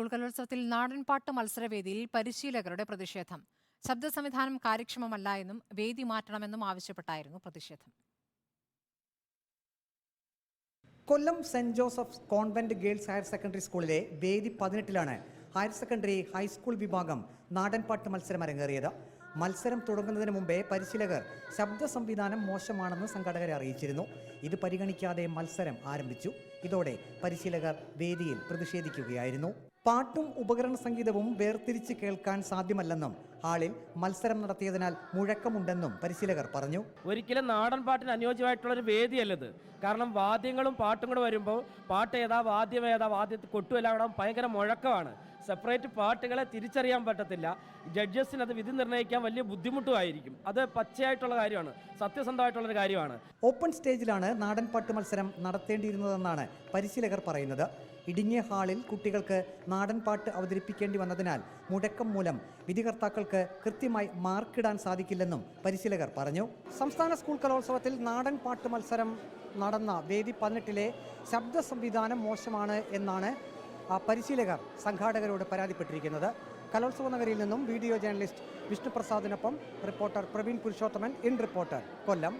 School കലോത്സവത്തിൽ നാടൻപാട്ട് മത്സരവേദിയിൽ പരിശീലകരുടെ പ്രതിഷേധം. ശബ്ദ സംവിധാനം കാര്യക്ഷമമല്ല എന്നും വേദി മാറ്റണമെന്നും ആവശ്യപ്പെട്ടായിരുന്നു പ്രതിഷേധം. Kollam saint Joseph convent girls higher secondary സ്കൂളിലെ വേദി പതിനെട്ടിലാണ് ഹയർ സെക്കൻഡറി ഹൈസ്കൂൾ വിഭാഗം നാടൻപാട്ട് മത്സരം അരങ്ങേറിയത്. മത്സരം തുടങ്ങുന്നതിന് മുമ്പേ പരിശീലകർ ശബ്ദ സംവിധാനം മോശമാണെന്ന് സംഘാടകരെ അറിയിച്ചിരുന്നു. ഇത് പരിഗണിക്കാതെ മത്സരം ആരംഭിച്ചു. ഇതോടെ പരിശീലകർ വേദിയിൽ പ്രതിഷേധിക്കുകയായിരുന്നു. പാട്ടും ഉപകരണ സംഗീതവും വേർതിരിച്ച് കേൾക്കാൻ സാധ്യമല്ലെന്നും ഹാളിൽ മത്സരം നടത്തിയതിനാൽ മുഴക്കമുണ്ടെന്നും പരിശീലകർ പറഞ്ഞു. ഒരിക്കലും നാടൻ പാട്ടിന് അനുയോജ്യമായിട്ടുള്ള ഒരു വേദിയല്ലത്. കാരണം വാദ്യങ്ങളും പാട്ടും കൂടെ വരുമ്പോൾ പാട്ട് ഏതാ വാദ്യം ഏതാ വാദ്യത്തിൽ കൊട്ടുമെല്ലാം അവിടെ ഭയങ്കര മുഴക്കമാണ്. സെപ്പറേറ്റ് പാട്ടുകളെ തിരിച്ചറിയാൻ പറ്റത്തില്ല. ജഡ്ജസിന് അത് വിധി നിർണയിക്കാൻ വലിയ ബുദ്ധിമുട്ടുമായിരിക്കും. അത് പച്ചയായിട്ടുള്ള കാര്യമാണ്. സത്യസന്ധമായിട്ടുള്ള ഒരു കാര്യമാണ്. ഓപ്പൺ സ്റ്റേജിലാണ് നാടൻ പാട്ട് മത്സരം നടത്തേണ്ടിയിരുന്നതെന്നാണ് പരിശീലകർ പറയുന്നത്. ഇടുങ്ങിയ ഹാളിൽ കുട്ടികൾക്ക് നാടൻപാട്ട് അവതരിപ്പിക്കേണ്ടി വന്നതിനാൽ മുടക്കം മൂലം വിധികർത്താക്കൾക്ക് കൃത്യമായി മാർക്കിടാൻ സാധിക്കില്ലെന്നും പരിശീലകർ പറഞ്ഞു. സംസ്ഥാന സ്കൂൾ കലോത്സവത്തിൽ നാടൻ പാട്ട് മത്സരം നടന്ന വേദി പതിനെട്ടിലെ ശബ്ദ സംവിധാനം മോശമാണ് എന്നാണ് പരിശീലകർ സംഘാടകരോട് പരാതിപ്പെട്ടിരിക്കുന്നത്. കലോത്സവ നഗരിയിൽ നിന്നും video journalist വിഷ്ണുപ്രസാദിനൊപ്പം reporter Praveen Purushothaman in reporter Kollam.